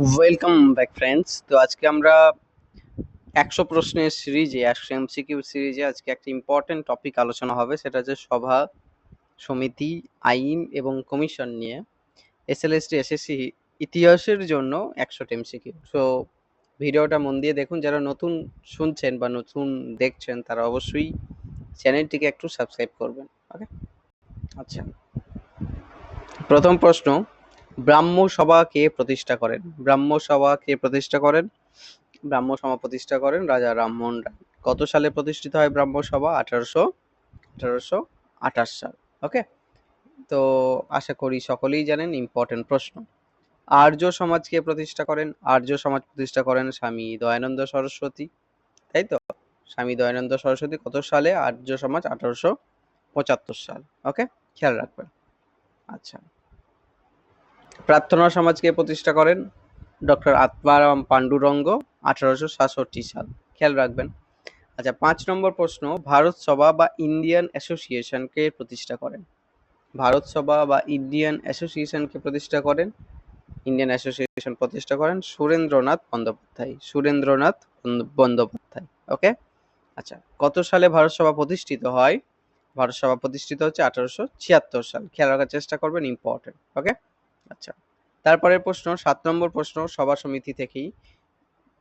Welcome back friends তো আজকে আমরা একশো প্রশ্নের সিরিজে, একশো এমসিকিউ সিরিজে আজকে একটা ইম্পর্টেন্ট টপিক আলোচনা হবে। সেটা হচ্ছে সভা, সমিতি, আইন এবং কমিশন নিয়ে। এসএলএসটি এসএসসি ইতিহাসের জন্য একশো এমসিকিউ সো ভিডিওটা মন দিয়ে দেখুন। যারা নতুন শুনছেন বা নতুন দেখছেন, তারা অবশ্যই চ্যানেলটিকে একটু সাবস্ক্রাইব করবেন। ওকে আচ্ছা। প্রথম প্রশ্ন ব্রাহ্ম সভা কে প্রতিষ্ঠা করেন? ব্রাহ্ম সভা কে প্রতিষ্ঠা করেন? ব্রাহ্মসভা প্রতিষ্ঠা করেন রাজা রামমোহন রায়। কত সালে প্রতিষ্ঠিত হয় ব্রাহ্মসভা আঠারোশো আঠারোশো আঠাশ সাল। ওকে? তো আশা করি সকলেই জানেন ইম্পর্টেন্ট প্রশ্ন। আর্য সমাজ কে প্রতিষ্ঠা করেন? আর্য সমাজ প্রতিষ্ঠা করেন স্বামী দয়ানন্দ সরস্বতী। তাই তো? স্বামী দয়ানন্দ সরস্বতী কত সালে? আর্য সমাজ আঠারোশো পঁচাত্তর সাল। ওকে? খেয়াল রাখবেন। আচ্ছা। প্রার্থনা সমাজকে প্রতিষ্ঠা করেন ডক্টর আত্মারাম পাণ্ডুরঙ্গ, আঠারোশো সাতষট্টি সাল। খেয়াল রাখবেন। আচ্ছা পাঁচ নম্বর প্রশ্ন, ভারত সভা বা ইন্ডিয়ান অ্যাসোসিয়েশনকে প্রতিষ্ঠা করেন। ভারত সভা বা ইন্ডিয়ান অ্যাসোসিয়েশনকে প্রতিষ্ঠা করেন। ইন্ডিয়ান অ্যাসোসিয়েশন প্রতিষ্ঠা করেন সুরেন্দ্রনাথ বন্দ্যোপাধ্যায়। সুরেন্দ্রনাথ বন্দ- বন্দ্যোপাধ্যায়, ওকে? আচ্ছা কত সালে ভারত সভা প্রতিষ্ঠিত হয়? ভারত সভা প্রতিষ্ঠিত হচ্ছে আঠারোশো ছিয়াত্তর সাল। খেয়াল রাখার চেষ্টা করবেন ইম্পর্টেন্ট ওকে? আচ্ছা। তারপরের প্রশ্ন, সাত নম্বর প্রশ্ন সভা সমিতি থেকেই,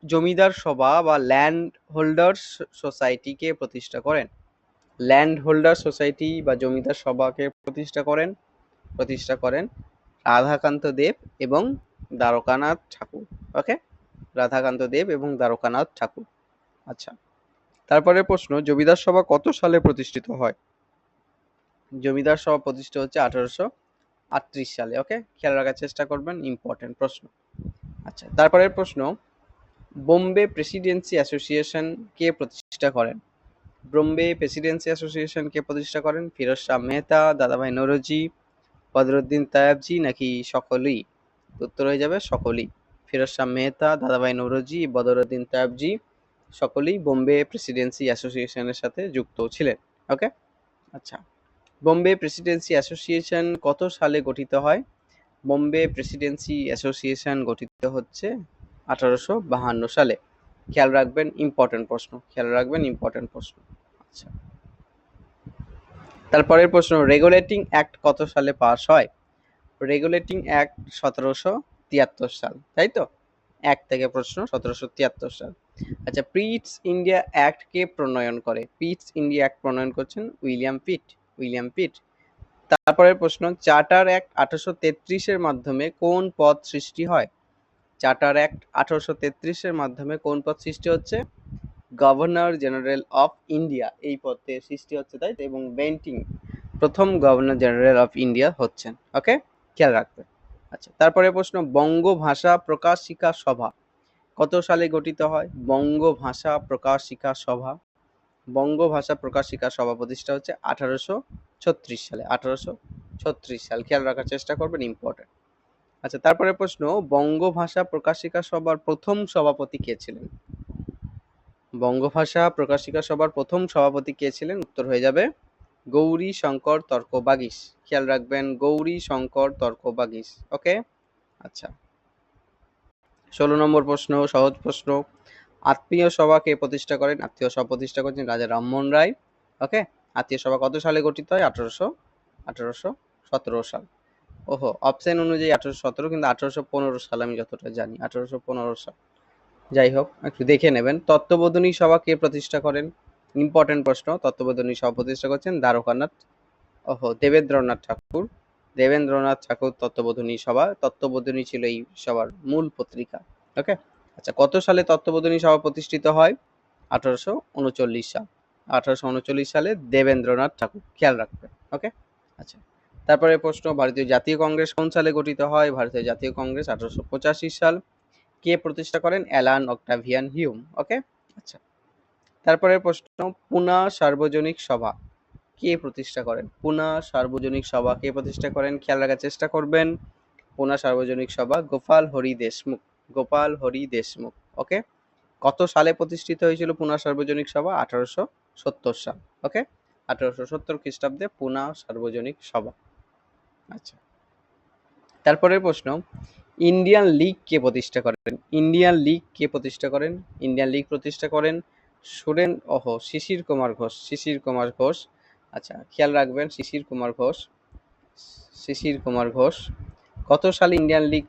জমিদার সভা বা ল্যান্ড হোল্ডার্স সোসাইটিকে প্রতিষ্ঠা করেন? ল্যান্ড হোল্ডার সোসাইটি বা জমিদার সভাকে প্রতিষ্ঠা করেন? প্রতিষ্ঠা করেন রাধাকান্ত দেব এবং দ্বারকানাথ ঠাকুর। ওকে রাধাকান্ত দেব এবং দ্বারকানাথ ঠাকুর। আচ্ছা। তারপরের প্রশ্ন, জমিদার সভা কত সালে প্রতিষ্ঠিত হয়? জমিদার সভা প্রতিষ্ঠা হচ্ছে আঠারোশো আটত্রিশ সালে ওকে খেয়াল রাখার চেষ্টা করবেন ইম্পর্টেন্ট প্রশ্ন। আচ্ছা তারপরের প্রশ্ন, বোম্বে প্রেসিডেন্সি অ্যাসোসিয়েশন কে প্রতিষ্ঠা করেন? বোম্বে প্রেসিডেন্সি অ্যাসোসিয়েশন কে প্রতিষ্ঠা করেন? ফিরোজ শাহ মেহতা, দাদাভাই নরজি, বদরুদ্দিন তায়াবজি নাকি সকলেই? উত্তর হয়ে যাবে, সকলেই। ফিরোজ শাহ মেহতা, দাদাভাই নরজি, বদরুদ্দিন তায়াবজি, সকলেই বোম্বে প্রেসিডেন্সি অ্যাসোসিয়েশনের সাথে যুক্ত ছিলেন ওকে আচ্ছা বোম্বে প্রেসিডেন্সি অ্যাসোসিয়েশন কত সালে গঠিত হয়? বোম্বে প্রেসিডেন্সি অ্যাসোসিয়েশন গঠিত হচ্ছে আঠারোশো বাহান্ন সালে। খেয়াল রাখবেন ইম্পর্টেন্ট প্রশ্ন। খেয়াল রাখবেন ইম্পর্টেন্ট প্রশ্ন। আচ্ছা। তারপরের প্রশ্ন রেগুলেটিং অ্যাক্ট কত সালে পাস হয়? রেগুলেটিং অ্যাক্ট সতেরোশো তিয়াত্তর সাল, তাই তো? এক থেকে প্রশ্ন, সতেরোশো তিয়াত্তর সাল। আচ্ছা পিটস ইন্ডিয়া অ্যাক্ট কে প্রণয়ন করে। পিটস ইন্ডিয়া অ্যাক্ট প্রণয়ন করছেন উইলিয়াম পিট। উইলিয়াম পিট। তারপরের প্রশ্ন, চার্টার অ্যাক্ট আঠারোশো তেত্রিশের মাধ্যমে কোন পদ সৃষ্টি হয়? চার্টার অ্যাক্ট আঠারোশো তেত্রিশের মাধ্যমে কোন পদ সৃষ্টি হচ্ছে? গভর্নর জেনারেল অফ ইন্ডিয়া, এই পদে সৃষ্টি হচ্ছে, তাই? এবং বেন্টিং, প্রথম গভর্নর জেনারেল অফ ইন্ডিয়া হচ্ছেন, ওকে? খেয়াল রাখবেন আচ্ছা তারপরে প্রশ্ন বঙ্গ ভাষা প্রকাশিকা সভা কত সালে গঠিত হয়? বঙ্গ ভাষা প্রকাশিকা সভা। বঙ্গ ভাষা প্রকাশিকা সভা প্রতিষ্ঠা হচ্ছে আঠারোশো ছত্রিশ সালে, আঠারোশো ছত্রিশ সাল। খেয়াল রাখার চেষ্টা করবেন ইম্পর্টেন্ট আচ্ছা তারপরে প্রশ্ন বঙ্গ ভাষা প্রকাশিকা সভার প্রথম সভাপতি কে ছিলেন? বঙ্গভাষা প্রকাশিকা সভার প্রথম সভাপতি কে ছিলেন? উত্তর হয়ে যাবে গৌরী শঙ্কর তর্ক বাগিস খেয়াল রাখবেন, গৌরী শঙ্কর তর্ক বাগিস ওকে আচ্ছা। ষোলো নম্বর প্রশ্ন, সহজ প্রশ্ন। আত্মীয় সভা কে প্রতিষ্ঠা করেন? আত্মীয় সভা প্রতিষ্ঠা করেছেন রাজা রামমোহন রায়, ওকে? আত্মীয় সভা কত সালে গঠিত হয়? আঠারোশো আঠারোশো সতেরো সাল। ওহো অপশন অনুযায়ী আঠারোশো সতেরো, কিন্তু আঠারোশো পনেরো সাল আমি যতটা জানি, আঠারোশো পনেরো সাল। যাই হোক, একটু দেখে নেবেন, তত্ত্ববোধনী সভা কে প্রতিষ্ঠা করেন? ইম্পর্টেন্ট প্রশ্ন, তত্ত্ববোধনী সভা প্রতিষ্ঠা করছেন দ্বারকানাথ, ওহো, দেবেন্দ্রনাথ ঠাকুর। দেবেন্দ্রনাথ ঠাকুর তত্ত্ববোধনী সভা, তত্ত্ববোধনী ছিল এই সবার মূল পত্রিকা, ওকে? আচ্ছা কত সালে তত্ত্ববোধনী সভা প্রতিষ্ঠিত হয়? আঠারোশো উনচল্লিশ সাল। আঠারোশো উনচল্লিশ সালে দেবেন্দ্রনাথ ঠাকুর, খেয়াল রাখবেন ওকে? আচ্ছা তারপরে প্রশ্ন, ভারতীয় জাতীয় কংগ্রেস কোন সালে গঠিত হয়? ভারতীয় জাতীয় কংগ্রেস আঠারোশো পঁচাশি সাল। কে প্রতিষ্ঠা করেন? Allan Octavian Hume, okay? আচ্ছা তারপরে প্রশ্ন, পুনা সার্বজনিক সভা কে প্রতিষ্ঠা করেন? পুনা সার্বজনিক সভা কে প্রতিষ্ঠা করেন? খেয়াল রাখার চেষ্টা করবেন। পুনা সার্বজনিক সভা গোপাল হরি দেশমুখ। গোপাল হরি দেশমুখ ওকে কত সালে প্রতিষ্ঠিত হয়েছিল পুনা সার্বজনিক সভা? আঠারোশো সত্তর সাল ওকে আঠারোশো সত্তর খ্রিস্টাব্দে পুনা সার্বজনিক সভা। আচ্ছা তারপরের প্রশ্ন, ইন্ডিয়ান লীগ কে প্রতিষ্ঠা করেন? ইন্ডিয়ান লীগ কে প্রতিষ্ঠা করেন? ইন্ডিয়ান লীগ প্রতিষ্ঠা করেন সুরেন, ওহ, শিশির কুমার ঘোষ, শিশির কুমার ঘোষ। আচ্ছা খেয়াল রাখবেন, শিশির কুমার ঘোষ, শিশির কুমার ঘোষ। কত সালে ইন্ডিয়ান লীগ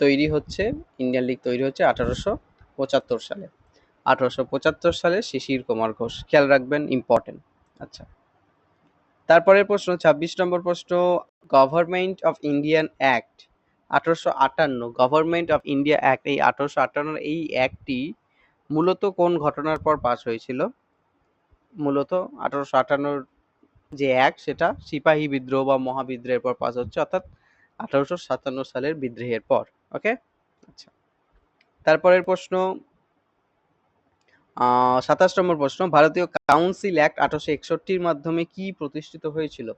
তৈরি হচ্ছে ইন্ডিয়ান লীগ তৈরি হচ্ছে আঠারোশো পঁচাত্তর সালে। আঠারোশো পঁচাত্তর সালে শিশির কুমার ঘোষ, খেয়াল রাখবেন ইম্পর্টেন্ট আচ্ছা। তারপরের প্রশ্ন, ছাব্বিশ নম্বর প্রশ্ন গভর্নমেন্ট অফ ইন্ডিয়ান অ্যাক্ট আঠারোশো আটান্ন গভর্নমেন্ট অফ ইন্ডিয়া অ্যাক্ট এই আঠারোশো আটান্ন এই অ্যাক্টটি মূলত কোন ঘটনার পর পাস হয়েছিল? মূলত আঠারোশো আটান্নর যে অ্যাক্ট সেটা সিপাহী বিদ্রোহ বা মহাবিদ্রোহের পর পাস হচ্ছে, অর্থাৎ আঠারোশো সাতান্ন সালের বিদ্রোহের পর ওকে আচ্ছা। তারপরের প্রশ্ন সাতাশ নম্বর প্রশ্ন ভারতীয় কাউন্সিল অ্যাক্ট আঠারোশো একষট্টির মাধ্যমে কি প্রতিষ্ঠিত হয়েছিল?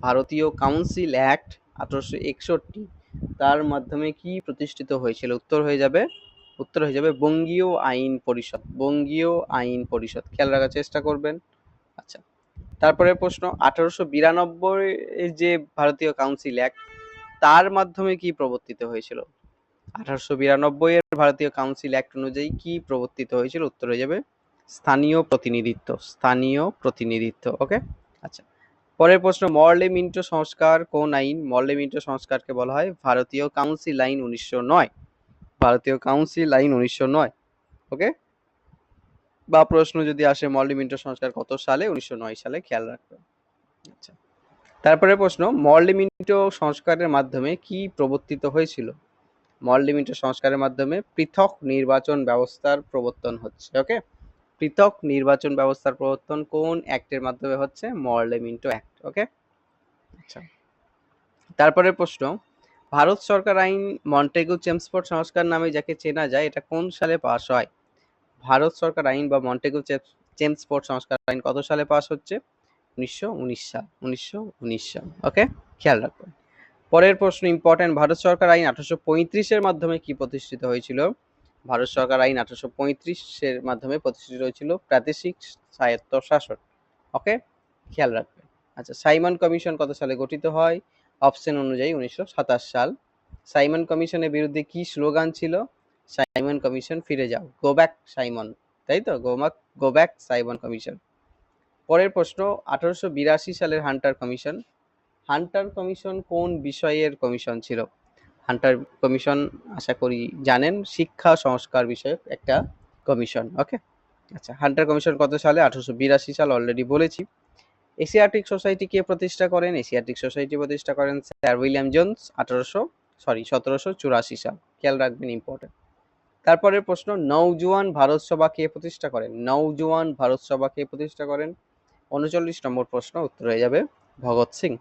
ভারতীয় কাউন্সিল অ্যাক্ট আঠারোশো একষট্টি তার মাধ্যমে কি প্রতিষ্ঠিত হয়েছিল? উত্তর হয়ে যাবে উত্তর হয়ে যাবে বঙ্গীয় আইন পরিষদ বঙ্গীয় আইন পরিষদ। খেয়াল রাখার চেষ্টা করবেন। আচ্ছা তারপরে প্রশ্ন আঠারোশো বিরানব্বই যে ভারতীয় কাউন্সিল অ্যাক্ট তার মাধ্যমে কি প্রবর্তিত হয়েছিল? আঠারোশো বিরানব্বই এর ভারতীয় কাউন্সিল অ্যাক্ট অনুযায়ী কি প্রবর্তিত হয়েছিল? উত্তর হয়ে যাবে স্থানীয় প্রতিনিধিত্ব স্থানীয় প্রতিনিধিত্ব ওকে আচ্ছা পরের প্রশ্ন, মর্লে মিন্টো সংস্কার কোন আইন? মর্লে মিন্টো সংস্কারকে বলা হয় ভারতীয় কাউন্সিল আইন উনিশশো নয়। ভারতীয় কাউন্সিল আইন উনিশশো নয় ওকে বা প্রশ্ন যদি আসে মর্লে মিন্টো সংস্কার কত সালে? উনিশশো নয় সালে, খেয়াল রাখবেন আচ্ছা তারপরে প্রশ্ন মর্লে মিন্টো সংস্কারের মাধ্যমে কি প্রবর্তিত হয়েছিল? মর্লে মিন্টো সংস্কারের মাধ্যমে পৃথক নির্বাচন ব্যবস্থার প্রবর্তন হচ্ছে ওকে পৃথক নির্বাচন ব্যবস্থার প্রবর্তন কোন অ্যাক্টের মাধ্যমে হচ্ছে? মর্লে মিন্টো অ্যাক্ট ওকে আচ্ছা। তারপরে প্রশ্ন, ভারত সরকার আইন মন্টেগু চেমসফোর্ড সংস্কার নামে যাকে চেনা যায়, এটা কোন সালে পাস হয়? ভারত সরকার আইন বা মন্টেগু চেমসফোর্ড সংস্কার আইন কত সালে পাস হচ্ছে? উনিশশো উনিশ সাল, উনিশশো উনিশ সাল ওকে খেয়াল রাখবেন। পরের প্রশ্ন ইম্পর্টেন্ট ভারত সরকার আইন আঠারোশো পঁয়ত্রিশের মাধ্যমে কি প্রতিষ্ঠিত হয়েছিল? ভারত সরকার আইন আঠারোশো পঁয়ত্রিশের মাধ্যমে প্রতিষ্ঠিত হয়েছিল প্রাদেশিক স্বায়ত্ত শাসন ওকে খেয়াল রাখবেন। আচ্ছা সাইমন কমিশন কত সালে গঠিত হয়? অপশন অনুযায়ী উনিশশো সাতাশ সাল। সাইমন কমিশনের বিরুদ্ধে কি স্লোগান ছিল? সাইমন কমিশন, ফিরে যাও। গো ব্যাক সাইমন তাই তো? Go back Simon commission. পরের প্রশ্ন, আঠারোশো বিরাশি সালের হান্টার কমিশন। হান্টার কমিশন কোন বিষয়ের কমিশন ছিল? হান্টার কমিশন, আশা করি জানেন, শিক্ষা সংস্কার বিষয়ক একটা কমিশন, ওকে? আচ্ছা হান্টার কমিশন কত সালে? আঠারোশো বিরাশি সাল অলরেডি বলেছি। এশিয়াটিক সোসাইটি কে প্রতিষ্ঠা করেন? এশিয়াটিক সোসাইটি প্রতিষ্ঠা করেন স্যার উইলিয়াম জোন্স, আঠারোশো, সরি, সতেরোশো চুরাশি সাল। খেয়াল রাখবেন ইম্পর্টেন্ট তারপরের প্রশ্ন নৌজওয়ান ভারত সভা কে প্রতিষ্ঠা করেন? নৌজওয়ান ভারত সভা কে প্রতিষ্ঠা করেন? উনচল্লিশ নম্বর প্রশ্ন উত্তর হয়ে যাবে ভগৎ সিং।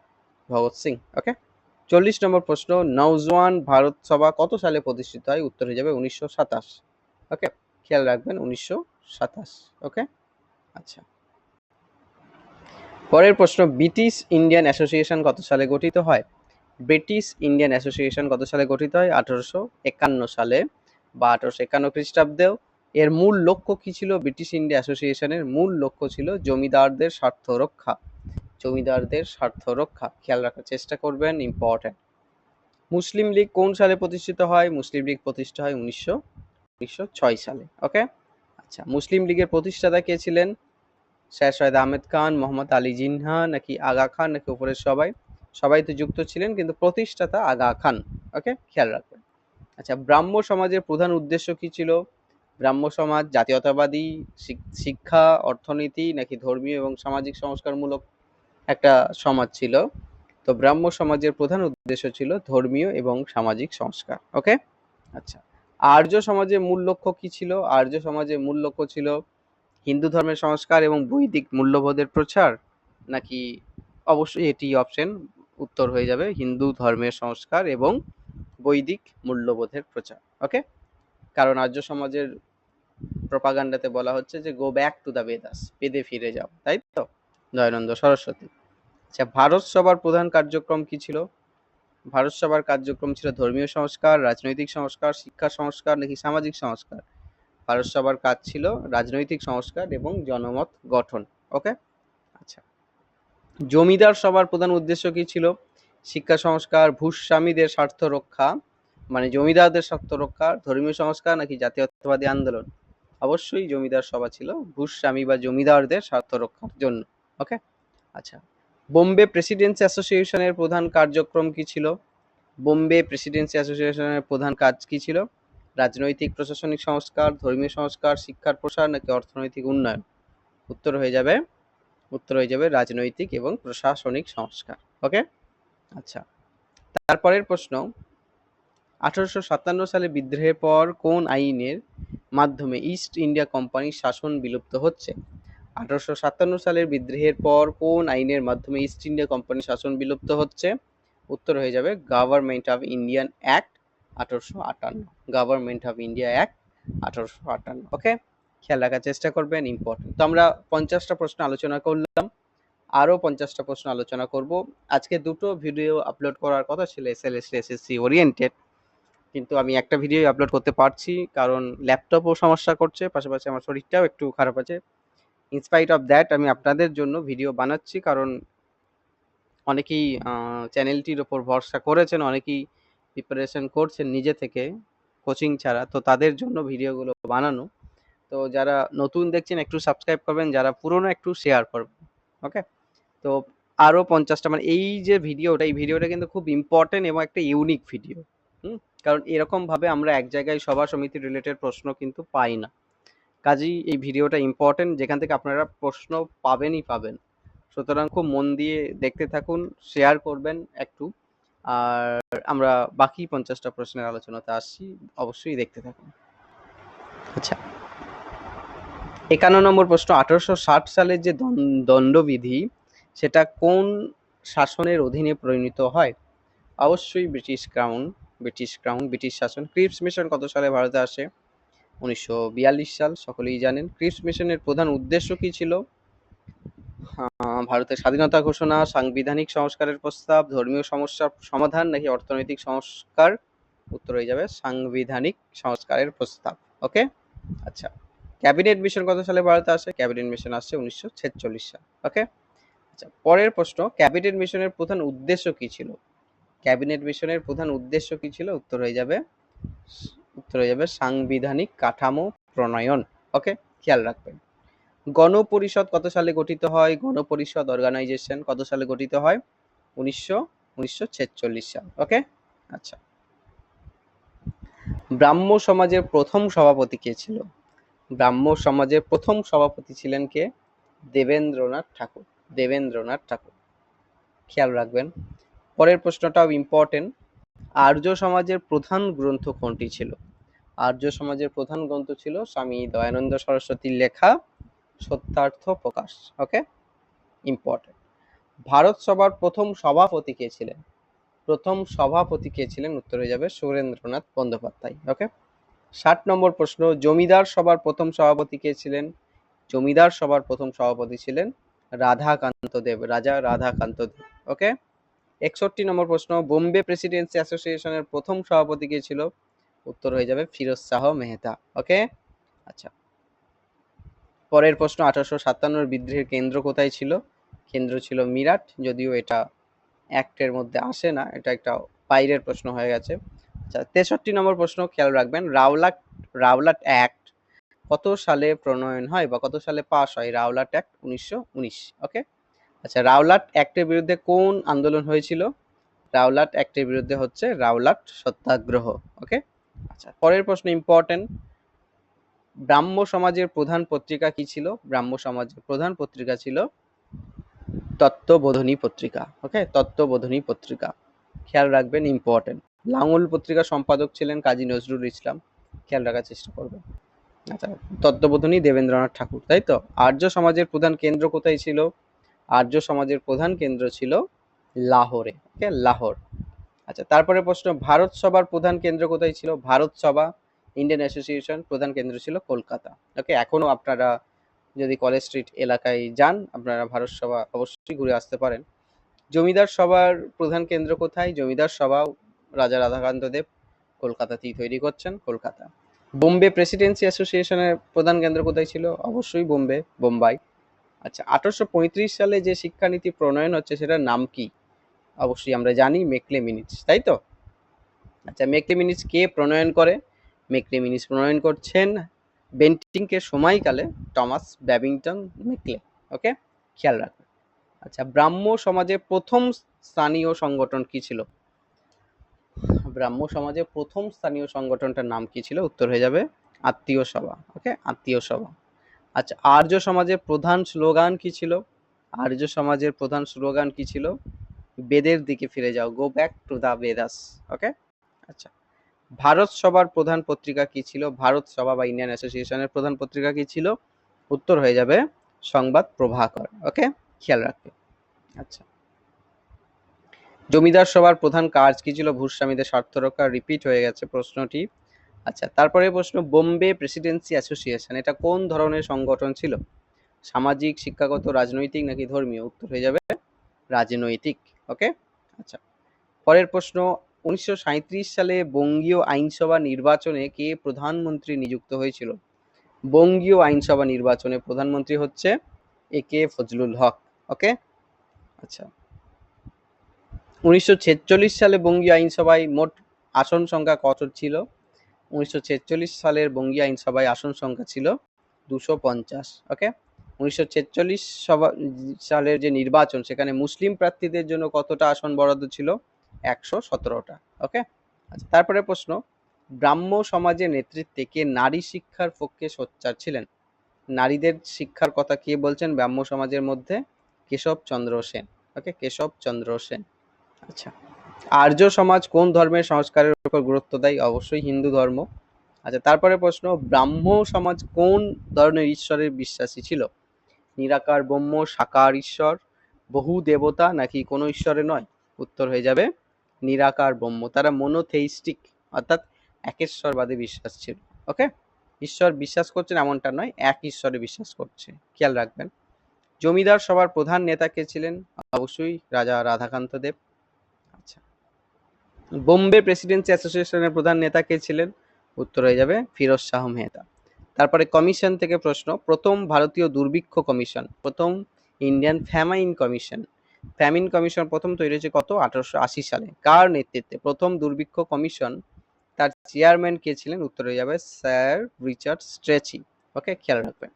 ভগৎ সিং ওকে চল্লিশ নম্বর প্রশ্ন নৌজওয়ান ভারত সভা কত সালে প্রতিষ্ঠিত হয়? উত্তর হয়ে যাবে উনিশশো সাতাশ ওকে খেয়াল রাখবেন, উনিশশো সাতাশ ওকে আচ্ছা। পরের প্রশ্ন, ব্রিটিশ ইন্ডিয়ান অ্যাসোসিয়েশন কত সালে গঠিত হয়? ব্রিটিশ ইন্ডিয়ান অ্যাসোসিয়েশন কত সালে গঠিত হয়? আঠারোশো একান্ন সালে বা আঠারোশো একান্ন খ্রিস্টাব্দেও এর মূল লক্ষ্য কি ছিল? ব্রিটিশ ইন্ডিয়া অ্যাসোসিয়েশনের মূল লক্ষ্য ছিল জমিদারদের স্বার্থ রক্ষা। জমিদারদের স্বার্থ রক্ষা। খেয়াল রাখার চেষ্টা করবেন ইম্পর্টেন্ট মুসলিম লীগ কোন সালে প্রতিষ্ঠিত হয়? মুসলিম লীগ প্রতিষ্ঠা হয় উনিশশো উনিশশো ছয় সালে ওকে আচ্ছা মুসলিম লীগের প্রতিষ্ঠাতা কে ছিলেন? স্যার সৈয়দ আহমেদ খান, মোহাম্মদ আলী জিনহা, নাকি আগা খান, নাকি উপরের সবাই? সবাই তো যুক্ত ছিলেন, কিন্তু প্রতিষ্ঠাতা আগা খান ওকে খেয়াল রাখবেন। আচ্ছা ব্রাহ্ম সমাজের প্রধান উদ্দেশ্য কি ছিল? ব্রাহ্ম সমাজ, জাতীয়তাবাদী শিক্ষা, অর্থনীতি নাকি ধর্মীয় এবং সামাজিক সংস্কারমূলক একটা সমাজ ছিল। তো ব্রাহ্ম সমাজের প্রধান উদ্দেশ্য ছিল ধর্মীয় এবং সামাজিক সংস্কার ওকে আচ্ছা আর্য সমাজের মূল লক্ষ্য কি ছিল? আর্য সমাজের মূল লক্ষ্য ছিল হিন্দু ধর্মের সংস্কার এবং বৈদিক মূল্যবোধের প্রচার, নাকি অবশ্যই এটি অপশন উত্তর হয়ে যাবে হিন্দু ধর্মের সংস্কার এবং বৈদিক মূল্যবোধের প্রচার ওকে কারণ আর্য সমাজের প্রপাগান্ডাতে বলা হচ্ছে যে go back to the Vedas বেদে ফিরে যাও। তাই তো? দয়ানন্দ সরস্বতী। আচ্ছা ভারত সভার প্রধান কার্যক্রম কি ছিল? ভারত সভার কার্যক্রম ছিল ধর্মীয় সংস্কার, রাজনৈতিক সংস্কার, শিক্ষা সংস্কার নাকি সামাজিক সংস্কার? ভারত সভার কাজ ছিল রাজনৈতিক সংস্কার এবং জনমত গঠন, ওকে? আচ্ছা জমিদার সভার প্রধান উদ্দেশ্য কি ছিল? শিক্ষা সংস্কার, ভূস্বামীদের স্বার্থ রক্ষা মানে জমিদারদের স্বার্থ রক্ষা ধর্মীয় সংস্কার নাকি জাতীয়তাবাদী আন্দোলন? অবশ্যই জমিদার সভা ছিল, ভূস্বামী বা জমিদারদের স্বার্থ রক্ষার জন্য ওকে আচ্ছা বোম্বে প্রেসিডেন্সি অ্যাসোসিয়েশনের প্রধান কার্যক্রম কি ছিল? বোম্বে প্রেসিডেন্সি অ্যাসোসিয়েশনের প্রধান কাজ কি ছিল? রাজনৈতিক, প্রশাসনিক সংস্কার, ধর্মীয় সংস্কার, শিক্ষার প্রসার নাকি অর্থনৈতিক উন্নয়ন? উত্তর হয়ে যাবে, উত্তর হয়ে যাবে রাজনৈতিক এবং প্রশাসনিক সংস্কার ওকে আচ্ছা তারপরের প্রশ্ন আঠারোশো সাতান্ন সালে বিদ্রোহের পর কোন আইনের মাধ্যমে ইস্ট ইন্ডিয়া কোম্পানির শাসন বিলুপ্ত হচ্ছে? আঠারোশো সাতান্ন সালের বিদ্রোহের পর কোন আইনের মাধ্যমে ইস্ট ইন্ডিয়া কোম্পানির শাসন বিলুপ্ত হচ্ছে? উত্তর হয়ে যাবে গভর্নমেন্ট অফ ইন্ডিয়ান অ্যাক্ট আঠারোশো আটান্ন। গভর্নমেন্ট অফ ইন্ডিয়া অ্যাক্ট আঠারোশো আটান্ন। ওকে খেয়াল রাখার চেষ্টা করবেন ইম্পর্টেন্ট তো আমরা পঞ্চাশটা প্রশ্ন আলোচনা করলাম। আরও পঞ্চাশটা প্রশ্ন আলোচনা করব। আজকে দুটো ভিডিও আপলোড করার কথা ছিল S L S SSC oriented কিন্তু আমি একটা ভিডিও আপলোড করতে পারছি, কারণ ল্যাপটপও সমস্যা করছে, পাশাপাশি আমার শরীরটাও একটু খারাপ আছে। ইনস্পাইট অফ দ্যাট আমি আপনাদের জন্য ভিডিও বানাচ্ছি, কারণ অনেকেই চ্যানেলটির ওপর ভরসা করেছেন, অনেকেই প্রিপারেশন করছেন নিজে থেকে কোচিং ছাড়া। তো তাদের জন্য ভিডিওগুলো বানানো। তো যারা নতুন দেখছেন, একটু সাবস্ক্রাইব করবেন, যারা পুরনো, একটু শেয়ার করবেন ওকে তো আরও পঞ্চাশটা মানে এই যে ভিডিওটা এই ভিডিওটা কিন্তু খুব ইম্পর্টেন্ট এবং একটা ইউনিক ভিডিও হুম? কারণ এরকমভাবে আমরা এক জায়গায় সভা সমিতি রিলেটেড প্রশ্ন কিন্তু পাই না। কাজেই এই ভিডিওটা ইম্পর্টেন্ট যেখান থেকে আপনারা প্রশ্ন পাবেনই পাবেন। সুতরাং খুব মন দিয়ে দেখতে থাকুন শেয়ার করবেন একটু। আর আমরা বাকি পঞ্চাশটা প্রশ্নের আলোচনাতে আসছি, অবশ্যই দেখতে থাকুন। আচ্ছা। একান্ন নম্বর প্রশ্ন, আঠারোশো ষাট সালের যে দণ্ডবিধি, সেটা কোন শাসনের অধীনে পরিণত হয়? অবশ্যই British crown British crown British শাসন। ক্রিপস মিশন কত সালে ভারতে আসে? উনিশশো বিয়াল্লিশ সাল, সকলেই জানেন। ক্রিপস মিশনের প্রধান উদ্দেশ্য কি ছিল? ভারতের স্বাধীনতা ঘোষণা, সাংবিধানিক সংস্কারের প্রস্তাব, ধর্মীয় সমস্যার সমাধান, নাকি অর্থনৈতিক সংস্কার? উত্তর হয়ে যাবে, সাংবিধানিক সংস্কারের প্রস্তাব। ওকে আচ্ছা। ক্যাবিনেট মিশন কত সালে ভারতে আসে? ক্যাবিনেট মিশন আসছে উনিশশো ছেচল্লিশ সাল। ওকে আচ্ছা পরের প্রশ্ন ক্যাবিনেট মিশনের প্রধান উদ্দেশ্য কি ছিল? ক্যাবিনেট মিশনের প্রধান উদ্দেশ্য কি ছিল? উত্তর হয়ে যাবে, উত্তর হয়ে যাবে সাংবিধানিক কাঠামো প্রণয়ন। ওকে, খেয়াল রাখবেন। গণপরিষদ কত সালে গঠিত হয়? গণপরিষদ অর্গানাইজেশন কত সালে গঠিত হয়? উনিশশো উনিশশো সাল। ওকে আচ্ছা। ব্রাহ্ম সমাজের প্রথম সভাপতি কে ছিল? ব্রাহ্ম সমাজের প্রথম সভাপতি ছিলেন কে? দেবেন্দ্রনাথ ঠাকুর। দেবেন্দ্রনাথ ঠাকুর। খেয়াল রাখবেন পরের প্রশ্নটাও ইম্পর্টেন্ট আর্য সমাজের প্রধান গ্রন্থ কোনটি ছিল? আর্য সমাজের প্রধান গ্রন্থ ছিল স্বামী দয়ানন্দ সরস্বতীর লেখা সত্যার্থ প্রকাশ ওকে ইম্পর্টেন্ট ভারত সভার প্রথম সভাপতি কে ছিলেন? প্রথম সভাপতি কে ছিলেন? উত্তর হয়ে যাবে সুরেন্দ্রনাথ বন্দ্যোপাধ্যায় ওকে ষাট নম্বর প্রশ্ন, জমিদার সভার প্রথম সভাপতি কে ছিলেন? জমিদার সভার প্রথম সভাপতি ছিলেন রাধাকান্ত দেব রাজা রাধাকান্ত দেব ওকে একষট্টি নম্বর প্রশ্ন, বোম্বে প্রেসিডেন্সি অ্যাসোসিয়েশনের প্রথম সভাপতি কে ছিল? উত্তর হয়ে যাবে ফিরোজ শাহ মেহতা, ওকে? আচ্ছা। পরের প্রশ্ন, আঠারোশো সাতান্নর বিদ্রোহের কেন্দ্র কোথায় ছিল? কেন্দ্র ছিল মিরাট, যদিও এটা অ্যাক্টের মধ্যে আসে না, এটা একটা বাইরের প্রশ্ন হয়ে গেছে। আচ্ছা তেষট্টি নম্বর প্রশ্ন, খেয়াল রাখবেন, রাওলাট রাওলাট অ্যাক্ট কত সালে প্রণয়ন হয় বা কত সালে পাস হয়? রাওলাট অ্যাক্ট উনিশশো উনিশ, ওকে? আচ্ছা রাওলাট অ্যাক্টের বিরুদ্ধে কোন আন্দোলন হয়েছিল? রাওলাট অ্যাক্টের বিরুদ্ধে হচ্ছে রাওলাট সত্যাগ্রহ, ওকে? আচ্ছা পরের প্রশ্ন ইম্পর্টেন্ট ব্রাহ্ম সমাজের প্রধান পত্রিকা কি ছিল? ব্রাহ্ম সমাজের প্রধান পত্রিকা ছিল তত্ত্ববোধনী পত্রিকা, ওকে? তত্ত্ববোধনী পত্রিকা। খেয়াল রাখবেন ইম্পর্টেন্ট লাঙল পত্রিকার সম্পাদক ছিলেন কাজী নজরুল ইসলাম। খেয়াল রাখার চেষ্টা করবেন। আচ্ছা তত্ত্ববোধনী দেবেন্দ্রনাথ ঠাকুর, তাই তো? আর্য সমাজের প্রধান কেন্দ্র কোথায় ছিল? আর্য সমাজের প্রধান কেন্দ্র ছিল লাহোরে ওকে লাহোর। আচ্ছা তারপরে প্রশ্ন, ভারত সভার প্রধান কেন্দ্র কোথায় ছিল? ভারত সভা ইন্ডিয়ান অ্যাসোসিয়েশন প্রধান কেন্দ্র ছিল কলকাতা ওকে এখনও আপনারা যদি কলেজ স্ট্রিট এলাকায় যান, আপনারা ভারত সভা অবশ্যই ঘুরে আসতে পারেন। জমিদার সভার প্রধান কেন্দ্র কোথায়? জমিদার সভা, রাজা রাধাকান্ত দেব কলকাতাতেই তৈরি করছেন, কলকাতা। বোম্বে প্রেসিডেন্সি অ্যাসোসিয়েশনের প্রধান কেন্দ্র কোথায় ছিল? অবশ্যই বোম্বে, বোম্বাই। আচ্ছা আঠারোশো পঁয়ত্রিশ সালে যে শিক্ষানীতি প্রণয়ন হচ্ছে সেটার নাম কি? অবশ্যই আমরা জানি মেকলে মিনিটস তাই তো? আচ্ছা মেকলে মিনিস কে প্রণয়ন করে? মেকলে মিনিস প্রণয়ন করছেন বেন্টিংকে সময়কালে টমাস ব্যাবিংটন মেকলে, ওকে? খেয়াল রাখবেন। আচ্ছা ব্রাহ্ম সমাজে প্রথম স্থানীয় সংগঠন কি ছিল? ব্রাহ্ম সমাজে প্রথম স্থানীয় সংগঠনটার নাম কি ছিল? উত্তর হয়ে যাবে আত্মীয় সভা, ওকে? আত্মীয় সভা। আচ্ছা আর্য সমাজের প্রধান স্লোগান কি ছিল? আর্য সমাজের প্রধান স্লোগান কি ছিল? বেদের দিকে ফিরে যাও go back to the Vedas okay আচ্ছা ভারত সভার প্রধান পত্রিকা কি ছিল? ভারত সভা বা ইন্ডিয়ান অ্যাসোসিয়েশনের প্রধান পত্রিকা কি ছিল? উত্তর হয়ে যাবে সংবাদ প্রভাকর ওকে খেয়াল রাখবে। আচ্ছা জমিদার সভার প্রধান কাজ কি ছিল? ভূস্বামীদের স্বার্থ রক্ষা রিপিট হয়ে গেছে প্রশ্নটি। আচ্ছা তারপরে প্রশ্ন, বোম্বে প্রেসিডেন্সি অ্যাসোসিয়েশন, এটা কোন ধরনের সংগঠন ছিল? সামাজিক, শিক্ষাগত, রাজনৈতিক নাকি ধর্মীয়? উত্তর হয়ে যাবে রাজনৈতিক ওকে আচ্ছা পরের প্রশ্ন, উনিশশো সাঁইত্রিশ সালে বঙ্গীয় আইনসভা নির্বাচনে কে প্রধানমন্ত্রী নিযুক্ত হয়েছিল? বঙ্গীয় আইনসভা নির্বাচনে প্রধানমন্ত্রী হচ্ছে এ কে ফজলুল হক ওকে আচ্ছা উনিশশো ছেচল্লিশ সালে বঙ্গীয় আইনসভায় মোট আসন সংখ্যা কত ছিল? উনিশশো ছেচল্লিশ সালের বঙ্গীয় আইনসভায় আসন সংখ্যা ছিল দুশো পঞ্চাশ ওকে উনিশশো সভা সালের যে নির্বাচন, সেখানে মুসলিম প্রার্থীদের জন্য কতটা আসন বরাদ্দ ছিল? একশো সতেরোটা ওকে আচ্ছা তারপরে প্রশ্ন, ব্রাহ্ম সমাজের নেতৃত্বে কে নারী শিক্ষার পক্ষে সোচ্চার ছিলেন? নারীদের শিক্ষার কথা কে বলছেন? ব্রাহ্ম সমাজের মধ্যে কেশব চন্দ্র সেন ওকে কেশব চন্দ্র সেন। আচ্ছা আর্য সমাজ কোন ধর্মের সংস্কারের উপর গুরুত্ব দেয়? অবশ্যই হিন্দু ধর্ম। আচ্ছা তারপরে প্রশ্ন, ব্রাহ্ম সমাজ কোন ধরনের ঈশ্বরের বিশ্বাসী ছিল? নিরাকার, ব্রহ্ম, সাকার ঈশ্বর, বহু দেবতা নাকি কোনো ঈশ্বরে নয়? উত্তর হয়ে যাবে, নিরাকার, ব্রহ্ম। তারা মনোথেইস্টিক অর্থাৎ একেশ্বরবাদে বিশ্বাস ছিল। ওকে ঈশ্বর বিশ্বাস করছেন এমনটা নয়, এক ঈশ্বরে বিশ্বাস করছে। খেয়াল রাখবেন। জমিদার সভার প্রধান নেতা কে ছিলেন? অবশ্যই রাজা রাধাকান্ত দেব। বোম্বে প্রেসিডেন্সি অ্যাসোসিয়েশনের প্রধান নেতা কে ছিলেন? উত্তর হয়ে যাবে ফিরোজ শাহ মেহতা। তারপরে কমিশন থেকে প্রশ্ন, প্রথম ভারতীয় দুর্ভিক্ষ কমিশন, প্রথম Indian famine commission. Famine commission প্রথম তৈরি হয়েছে কত? আঠারোশো আশি সালে। কার নেতৃত্বে প্রথম দুর্ভিক্ষ কমিশন? তার চেয়ারম্যান কে ছিলেন? উত্তর হয়ে যাবে স্যার রিচার্ড স্ট্রেচি। ওকে, খেয়াল রাখবেন।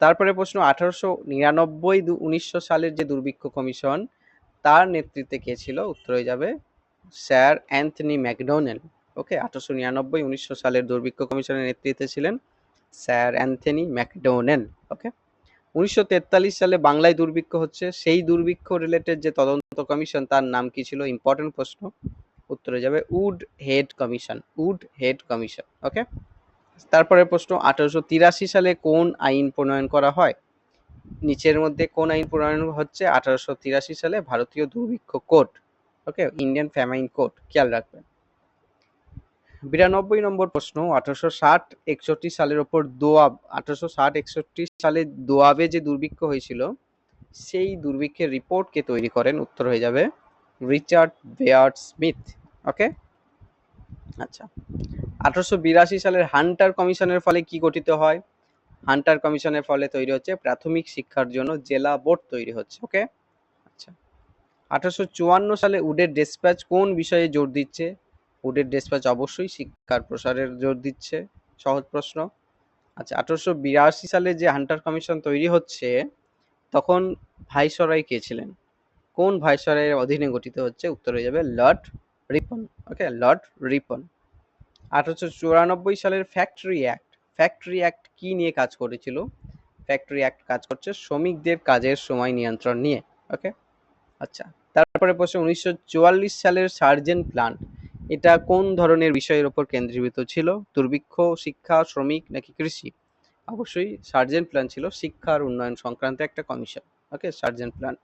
তারপরে প্রশ্ন, আঠারোশো নিরানব্বই উনিশশো সালের যে দুর্ভিক্ষ কমিশন, তার নেতৃত্বে কে ছিল? উত্তর হয়ে যাবে স্যার অ্যান্থনি ম্যাকডোনেল ওকে, আঠারোশো নিরানব্বই, উনিশশো সালের দুর্ভিক্ষ কমিশনের নেতৃত্বে ছিলেন স্যার অ্যান্থনি ম্যাকডোনেল ওকে? উনিশশো তেতাল্লিশ সালে বাংলায় দুর্ভিক্ষ হচ্ছে। সেই দুর্ভিক্ষ রিলেটেড যে তদন্ত কমিশন, তার নাম কি ছিল? ইম্পর্টেন্ট প্রশ্ন। উত্তরে যাবে Woodhead commission, Woodhead commission, okay? তারপরে প্রশ্ন, আঠারোশো তিরাশি সালে কোন আইন প্রণয়ন করা হয়? নিচের মধ্যে কোন আইন প্রণয়ন হচ্ছে? আঠারোশো তিরাশি সালে ভারতীয় দুর্ভিক্ষ code. Okay Indian famine code খেয়াল রাখবেন। বিরানব্বই নম্বর প্রশ্ন, আঠারোশো ষাট একষট্টি সালের ওপর দোয়াব আঠারোশো ষাট একষট্টি সালে দোয়াবে যে দুর্ভিক্ষ হয়েছিল, সেই দুর্ভিক্ষের রিপোর্ট কে তৈরি করেন? উত্তর হয়ে যাবে রিচার্ড বেয়ার্ড স্মিথ ওকে আচ্ছা আঠারোশো বিরাশি সালের হান্টার কমিশনের ফলে কি গঠিত হয়? হান্টার কমিশনের ফলে তৈরি হচ্ছে প্রাথমিক শিক্ষার জন্য জেলা বোর্ড তৈরি হচ্ছে ওকে আচ্ছা আঠারোশো চুয়ান্ন সালে উডের ডেসপ্যাচ কোন বিষয়ে জোর দিচ্ছে? উডের ডেসপ্যাচ অবশ্যই শিক্ষার প্রসারের জোর দিচ্ছে। সহজ প্রশ্ন। আচ্ছা আঠারোশো বিরাশি সালে যে হান্টার কমিশন তৈরি হচ্ছে, তখন ভাইসরাই কে ছিলেন? কোন ভাইসরাইয়ের অধীনে গঠিত হচ্ছে? উত্তর হয়ে যাবে Lord Ripon. Okay, Lord Ripon. আঠারোশো চুরানব্বই সালের ফ্যাক্টরি অ্যাক্ট। ফ্যাক্টরি অ্যাক্ট কি নিয়ে কাজ করেছিল? ফ্যাক্টরি অ্যাক্ট কাজ করছে শ্রমিকদের কাজের সময় নিয়ন্ত্রণ নিয়ে। ওকে আচ্ছা। তারপরে প্রশ্ন, উনিশশো চুয়াল্লিশ সালের সার্জেন্ট প্ল্যান এটা কোন ধরনের বিষয়ের উপর কেন্দ্রীভূত ছিল? দুর্ভিক্ষ, শিক্ষা, শ্রমিক নাকি কৃষি? অবশ্যই সার্জেন্ট প্ল্যান ছিল শিক্ষার উন্নয়ন সংক্রান্ত একটা কমিশন, ওকে সার্জেন্ট প্ল্যান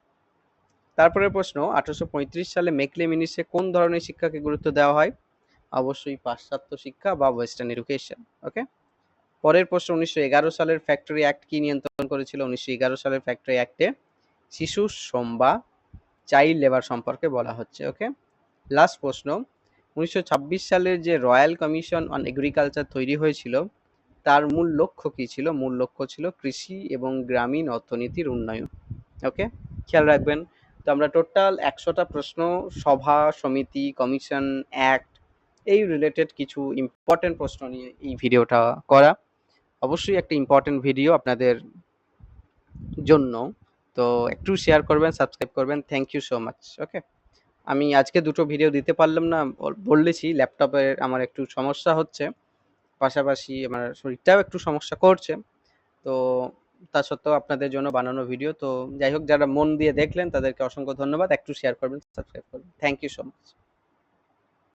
তারপরে প্রশ্ন, আঠারোশো পঁয়ত্রিশ সালে মেকলে মিনিসে কোন ধরনের শিক্ষাকে গুরুত্ব দেওয়া হয়? অবশ্যই পাশ্চাত্য শিক্ষা বা ওয়েস্টার্ন এডুকেশন, ওকে? পরের প্রশ্ন, উনিশশো এগারো সালের ফ্যাক্টরি অ্যাক্ট কি নিয়ন্ত্রণ করেছিল? উনিশশো এগারো সালের ফ্যাক্টরি অ্যাক্টে শিশু শ্রম বা চাইল্ড লেবার সম্পর্কে বলা হচ্ছে, ওকে? লাস্ট প্রশ্ন, উনিশশো সালের যে রয়্যাল কমিশন অন এগ্রিকালচার তৈরি হয়েছিল, তার মূল লক্ষ্য কী ছিল? মূল লক্ষ্য ছিল কৃষি এবং গ্রামীণ অর্থনীতির উন্নয়ন, ওকে? খেয়াল রাখবেন, তো আমরা টোটাল একশোটা প্রশ্ন, সভা, সমিতি, কমিশন, অ্যাক্ট, এই রিলেটেড কিছু ইম্পর্টেন্ট প্রশ্ন নিয়ে এই ভিডিওটা করা। অবশ্যই একটা ইম্পর্টেন্ট ভিডিও আপনাদের জন্য। তো একটু শেয়ার করবেন সাবস্ক্রাইব করবেন। Thank you so much okay আমি আজকে দুটো ভিডিও দিতে পারলাম না বললেছি ল্যাপটপের আমার একটু সমস্যা হচ্ছে। পাশাপাশি আমার শরীরটাও একটু সমস্যা করছে। তো তা সত্ত্বেও আপনাদের জন্য বানানো ভিডিও তো যাই হোক, যারা মন দিয়ে দেখলেন, তাদেরকে অসংখ্য ধন্যবাদ। একটু শেয়ার করবেন সাবস্ক্রাইব করবেন। Thank you so much